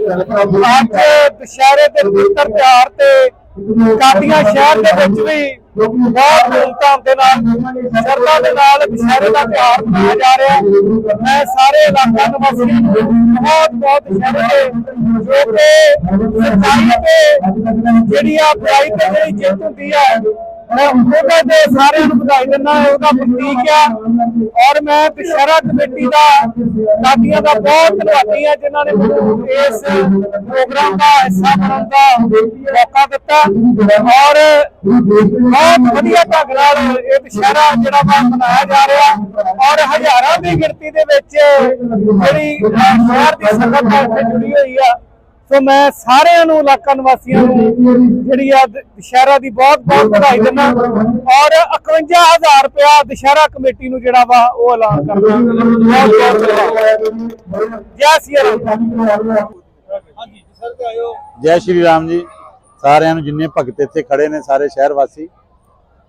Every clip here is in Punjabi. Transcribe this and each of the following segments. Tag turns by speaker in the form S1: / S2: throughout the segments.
S1: ਅੱਜ ਦੁਸ਼ਹਿਰੇ ਦੇ ਪਵਿੱਤਰ ਤਿਉਹਾਰ ਤੇ ਕਾਦੀਆਂ ਸ਼ਹਿਰ ਦੇ ਵਿੱਚ ਵੀ ਬਹੁਤ ਧੂਮਧਾਮ ਦੇ ਨਾਲ, ਸ਼ਰਧਾ ਦੇ ਨਾਲ ਦੁਸ਼ਹਿਰੇ ਦਾ ਤਿਉਹਾਰ ਮਨਾਇਆ ਜਾ ਰਿਹਾ ਮੈਂ ਸਾਰੇ ਇਲਾਕਾ ਨਿਵਾਸੀਆਂ ਨੂੰ ਬਹੁਤ ਬਹੁਤ ਦੁਸ਼ਹਿਰੇ ਦੇ ਜੋ ਕਿ ਸੱਚਾਈ ਤੇ ਜਿਹੜੀ ਆ ਬੁਰਾਈ ਤੇ ਜਿਹੜੀ ਜਿੱਤ ਹੁੰਦੀ ਹੈ ਮੈਂ ਉਹਦੇ ਦੇ ਸਾਰਿਆਂ ਨੂੰ ਵਧਾਈ ਦਿੰਦਾ ਉਹਦਾ ਪ੍ਰਤੀਕ ਆ। ਔਰ ਮੈਂ ਦੁਸ਼ਹਿਰਾ ਕਮੇਟੀ ਦਾ ਕਾਦੀਆਂ ਦਾ ਬਹੁਤ ਧੰਨਵਾਦੀ ਆ ਜਿਨ੍ਹਾਂ ਨੇ ਮੈਨੂੰ ਇਸ ਪ੍ਰੋਗਰਾਮ ਦਾ ਹਿੱਸਾ ਬਣਨ ਦਾ ਮੌਕਾ ਦਿੱਤਾ। ਔਰ ਬਹੁਤ ਵਧੀਆ ਢੰਗ ਨਾਲ ਇਹ ਦੁਸ਼ਹਿਰਾ ਜਿਹੜਾ ਵਾ ਮਨਾਇਆ ਜਾ ਰਿਹਾ। ਔਰ ਹਜ਼ਾਰਾਂ ਦੀ ਗਿਣਤੀ ਦੇ ਵਿੱਚ ਜਿਹੜੀ ਸ਼ਹਿਰ ਦੀ ਸੰਗਤ ਆ ਜੁੜੀ ਹੋਈ ਆ। ਸੋ ਮੈਂ ਸਾਰਿਆਂ ਨੂੰ, ਇਲਾਕਾ ਨਿਵਾਸੀਆਂ ਨੂੰ ਜਿਹੜੀ ਆ ਦੁਸ਼ਹਿਰਾ ਦੀ ਬਹੁਤ ਬਹੁਤ ਵਧਾਈ ਦਿੰਦਾ ਔਰ 51000 ਰੁਪਇਆ ਦੁਸ਼ਹਿਰਾ ਕਮੇਟੀ ਨੂੰ ਜਿਹੜਾ ਵਾ ਉਹ ਐਲਾਨ ਕਰਦਾ। ਬਹੁਤ ਬਹੁਤ ਜੈ ਸਿਆ ਰਾਮ।
S2: ਜੈ ਸ਼੍ਰੀ ਰਾਮ ਜੀ। ਸਾਰਿਆਂ ਨੂੰ ਜਿੰਨੇ ਭਗਤ ਇੱਥੇ ਖੜੇ ਨੇ, ਸਾਰੇ ਸ਼ਹਿਰ ਵਾਸੀ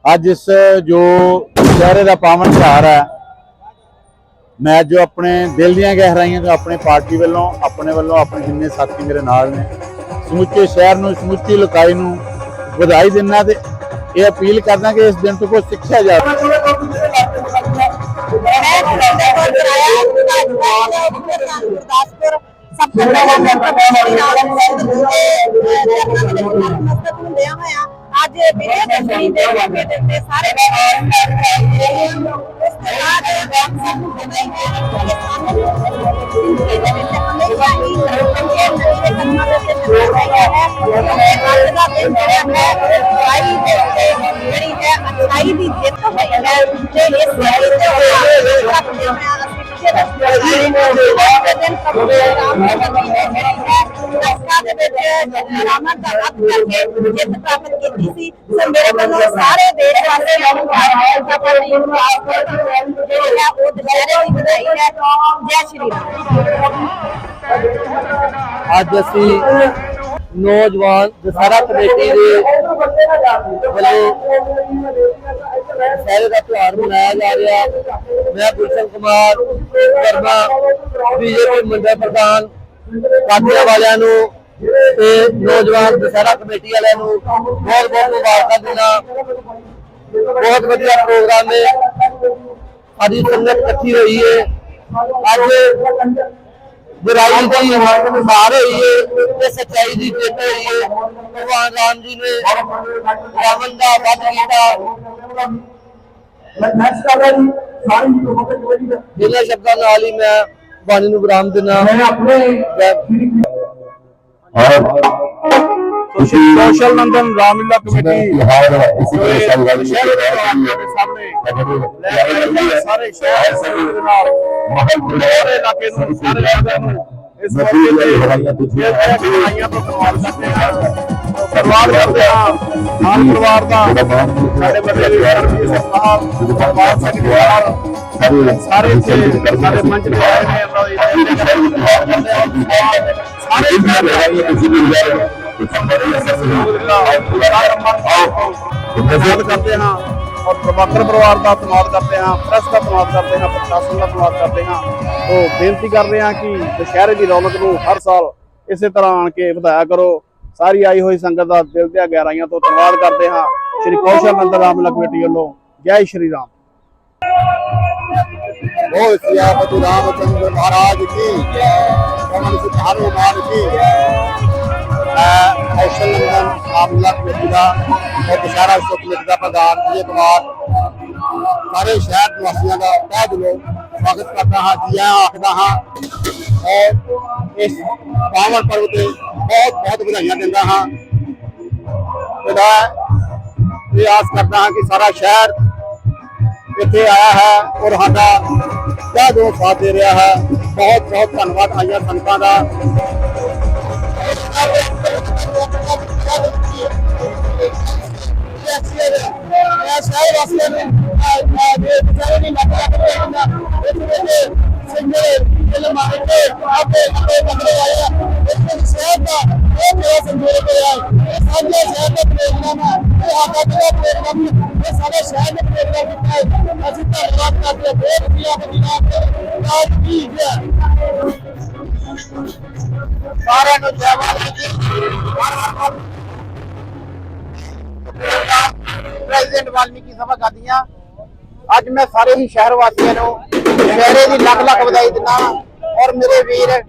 S2: ਅੱਜ ਇਸ ਜੋ ਦੁਸ਼ਹਿਰੇ ਦਾ ਪਾਵਨ ਤਿਉਹਾਰ ਹੈ ਮੈਂ ਜੋ ਆਪਣੇ ਦਿਲ ਦੀਆਂ ਗਹਿਰਾਈਆਂ ਤੋਂ ਆਪਣੇ ਪਾਰਟੀ ਵੱਲੋਂ, ਆਪਣੇ ਵੱਲੋਂ ਆਪਣੇ ਜਿੰਨੇ ਸਾਥੀ ਮੇਰੇ ਨਾਲ ਨੇ, ਸਮੁੱਚੇ ਸ਼ਹਿਰ ਨੂੰ, ਸਮੁੱਚੀ ਲੋਕਾਈ ਨੂੰ ਵਧਾਈ ਦਿੰਦਾ ਤੇ ਇਹ ਅਪੀਲ ਕਰਦਾ ਕਿ ਇਸ ਦਿਨ ਤੋਂ ਕੁਝ ਸਿੱਖਿਆ ਜਾਵੇ।
S3: ਸਭ ਤੋਂ ਪਹਿਲਾਂ ਮੈਂ ਪ੍ਰਭੂ ਨਾਲ ਮਸਤਕ ਹੁੰਦਿਆਂ ਹੋਇਆ। ਅੱਜ ਮੇਰੇ ਦਰਸ਼ਨੀ ਦੇ ਮੌਕੇ ਦੇ ਉੱਤੇ ਸਾਰੇ ਉਸ ਤੋਂ ਬਾਅਦ ਆਪ ਸਭ ਨੂੰ ਪਤਾ ਹੀ ਹੈ ਕਿ ਸਾਨੂੰ ਜ਼ਿੰਦਗੀ ਦੇ ਵਿੱਚ ਹਮੇਸ਼ਾ ਹੀ ਚੰਗੇ ਨਵੇਂ ਕੰਮਾਂ ਦੇ ਉੱਤੇ ਚੱਲਣਾ ਚਾਹੀਦਾ ਹੈ ਇਹ ਅੱਜ ਦਾ ਦਿਨ ਜਿਹੜਾ ਹੈ ਬੁਰਾਈ ਦੇ ਉੱਤੇ ਜਿਹੜੀ ਹੈ ਅੱਛਾਈ ਦੀ ਜਿੱਤ ਹੋਈ ਹੈ ਤੇ ਇਸ ਲਈ ਤੇ ਰੱਖਦੇ ਹੋਇਆ ਅਸੀਂ ਪਿੱਛੇ ਰੱਖਦੇ ਦਿਨ ਪ੍ਰਭੂ ਰਾਮ ਨੇ ਬੰਦੀ ਨੇ ਜਿਹੜੀ ਹੈ ਦਸਕਾਂ ਦੇ ਵਿੱਚ ਰਾਮਨ ਦਾ ਰੱਬ ਕਰਕੇ ਜਿੱਤ ਪ੍ਰਾਪਤ ਕੀਤੀ ਸੀ ਸੋ ਮੇਰੇ ਵੱਲੋਂ ਸਾਰੇ ਦੇਸ਼ ਵਾਸੀਆਂ ਨੂੰ ਆਪਣੀ ਜਿਹੜੀ ਹੈ ਉਹ ਦੁਸ਼ਹਿਰੇ ਦੀ ਵਧਾਈ ਹੈ ਜੈ ਸ਼੍ਰੀ ਰਾਮ
S4: ਅੱਜ ਅਸੀਂ ਨੌਜਵਾਨ ਦਸਹਿਰਾ ਕਮੇਟੀ ਦੇ ਵੱਲੋਂ ਸਾਰੇ ਦਾ ਤਿਉਹਾਰ ਮਨਾਇਆ ਜਾ ਰਿਹਾ ਮੈਂ ਗੁਲਸ਼ਨ ਕੁਮਾਰ ਵਰਮਾ ਬੀਜੇਪੀ ਮੰਡਲ ਪ੍ਰਧਾਨ ਕਾਦੀਆਂ ਵਾਲਿਆਂ ਨੂੰ ਤੇ ਨੌਜਵਾਨ ਦਸਹਿਰਾ ਕਮੇਟੀ ਵਾਲਿਆਂ ਨੂੰ ਬਹੁਤ ਬਹੁਤ ਮੁਬਾਰਕਾਂ ਦਿੰਦਾ ਬਹੁਤ ਵਧੀਆ ਪ੍ਰੋਗਰਾਮ ਹੈ। ਸਾਡੀ ਸੰਗਤ ਇਕੱਠੀ ਹੋਈ ਹੈ। ਅੱਜ ਬੁਰਾਈ ਦੀ ਹਾਰ ਹੋਈ ਹੈ ਤੇ ਸੱਚਾਈ ਦੀ ਜਿੱਤ ਹੋਈ ਹੈ। ਭਗਵਾਨ ਰਾਮ ਜੀ ਨੇ ਰਾਵਣ ਦਾ ਵੱਧ ਕੀਤਾ। ਜਿਨ੍ਹਾਂ ਸ਼ਬਦਾਂ ਨਾਲ ਹੀ ਮੈਂ ਬਾਣੀ ਨੂੰ ਵਿਰਾਮ ਦਿੰਦਾ
S1: ਸੋਸ਼ਲ ਨੰਦਨ ਰਾਮਲੀਲਾ ਕਮੇਟੀ
S5: ਬਿਹਾਰ ਇਸੇ
S1: ਜੋ ਇਹ
S5: ਤਰ੍ਹਾਂ
S1: ਦੁਸ਼ਹਿਰੇ ਦੇ ਤਿਉਹਾਰ ਦੇ ਸਾਹਮਣੇ ਲੈ ਕੇ ਆਈ ਹੈ ਸਾਰੇ ਸ਼ਹਿਰ ਸੰਗਤ ਦੇ ਨਾਲ ਸਾਰੇ ਇਲਾਕੇ ਨੂੰ ਸਾਰੇ ਇਲਾਕੇ ਨੂੰ ਇਸ ਮੌਕੇ ਤੇ ਇਹ ਕਹਾਣੀਆਂ ਤੋਂ ਸਨਮਾਨ ਕਰਦੇ ਹਾਂ ਪਰਿਵਾਰ ਕਰਦੇ ਹਾਂ ਨਾਲ ਪਰਿਵਾਰ ਦਾ। ਸਾਡੇ ਵੱਡੇ ਵੀ ਸਾਹਿਬ ਪਰਿਵਾਰ ਸੈਕਟਰੀ ਸਾਹਿਬ ਸਾਰੇ ਇੱਥੇ ਸਾਡੇ ਮੰਚ ਤੇ ਆਏ ਨੇ ਸਾਰੇ ਧੰਨਵਾਦ ਕਰਦੇ ਹਾਂ ਔਰ ਪਰਿਵਾਰ ਦਾ ਧੰਨਵਾਦ ਕਰਦੇ ਹਾਂ ਪ੍ਰੈਸ ਦਾ ਧੰਨਵਾਦ ਕਰਦੇ ਹਾਂ ਪ੍ਰਸ਼ਾਸਨ ਦਾ ਧੰਨਵਾਦ ਕਰਦੇ ਹਾਂ। ਤੋਂ ਬੇਨਤੀ ਕਰਦੇ ਹਾਂ ਕਿ ਦੁਸ਼ਹਿਰੇ ਦੀ ਰੌਣਕ ਨੂੰ ਹਰ ਸਾਲ ਇਸੇ ਤਰ੍ਹਾਂ ਆਣ ਕੇ ਵਧਾਇਆ ਕਰੋ। ਸਾਰੀ ਆਈ ਹੋਈ ਸੰਗਤ ਦਾ ਦਿਲ ਦੀਆਂ ਗਹਿਰਾਈਆਂ ਤੋਂ ਧੰਨਵਾਦ ਕਰਦੇ ਹਾਂ। ਸ਼੍ਰੀ ਕੌਸ਼ਲ ਨੰਦ ਰਾਮ ਲਖਵੇਟੀ ਵੱਲੋਂ। ਜੈ ਸ਼੍ਰੀ ਰਾਮ।
S2: ਸਾਰੇ ਸ਼ਹਿਰ ਨਿਵਾਸੀਆਂ ਦਾ ਤਹਿ ਦਿਲੋਂ ਸਵਾਗਤ ਕਰਦਾ ਹਾਂ, ਜੀ ਆਖਦਾ ਹਾਂ। ਇਸ ਪਾਵਨ ਪਰਵ ਤੇ ਬਹੁਤ ਬਹੁਤ ਵਧਾਈਆਂ ਦਿੰਦਾ ਹਾਂ ਤੇ ਮੈਂ ਇਹ ਆਸ ਕਰਦਾ ਹਾਂ ਕਿ ਸਾਰਾ ਸ਼ਹਿਰ ਇੱਥੇ ਆਇਆ ਹੈ ਔਰ ਸਾਡਾ ਬਹੁਤ ਬਹੁਤ ਸਾਥ ਦੇ ਰਿਹਾ ਹੈ ਬਹੁਤ ਬਹੁਤ ਧੰਨਵਾਦ ਆਈਆਂ ਸੰਗਤਾਂ ਦਾ ਮੈਂ ਸਾਰੇ ਵਾਸੀਆਂ ਨੂੰ ਮੈਂ ਦੇ ਸਾਰੇ ਦੀ ਮਦਦ ਕਰਦਾ ਇਸ ਵਿੱਚ ਸਿੰਗਲ ਫਿਲਮ ਆਏ ਤੇ ਆਪੇ ਆਪਣੇ ਬੰਦੇ ਆਏ ਆ ਇਸ ਵਿੱਚ ਸ਼ਹਿਰ ਦਾ ਇਹ ਮੇਰਾ ਸੰਜੋਗ ਹੋਇਆ ਇਹ ਸਾਡੇ ਸ਼ਹਿਰ ਦਾ ਪ੍ਰੋਗਰਾਮ ਹੈ ਇਹ ਸਾਡਾ ਜਿਹੜਾ ਪ੍ਰੋਗਰਾਮ ਇਹ ਸਾਡੇ ਸ਼ਹਿਰ ਦੇ ਪ੍ਰੋਗਰਾਮ ਕੀਤਾ ਹੈ ਅਸੀਂ ਧੰਨਵਾਦ ਕਰਦੇ ਹਾਂ ਬਹੁਤ ਵਧੀਆ ਬਦੀਨਾ ਰਾਜ ਕੀ ਹੈ ਸਾਰਿਆਂ ਨੂੰ ਜੈ ਵਾਲਮੀਕੀ ਪ੍ਰੈਜ਼ੀਡੈਂਟ ਵਾਲਮੀਕੀ ਸਭਾ ਗਾਦੀਆਂ ਅੱਜ ਮੈਂ ਸਾਰੇ ਹੀ ਸ਼ਹਿਰ ਵਾਸੀਆਂ ਨੂੰ ਦੁਸ਼ਹਿਰੇ ਦੀ ਲੱਖ ਲੱਖ ਵਧਾਈ ਦਿੰਦਾ ਔਰ ਮੇਰੇ ਵੀਰ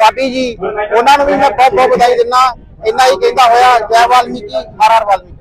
S2: ਸਾਡੀ ਜੀ, ਉਹਨਾਂ ਨੂੰ ਵੀ ਮੈਂ ਬਹੁਤ ਬਹੁਤ ਵਧਾਈ ਦਿੰਦਾ। ਇੰਨਾ ਹੀ ਕਹਿੰਦਾ ਹੋਇਆ, ਜੈ ਵਾਲਮੀਕੀ, ਹਰ ਹਰ ਵਾਲਮੀਕੀ।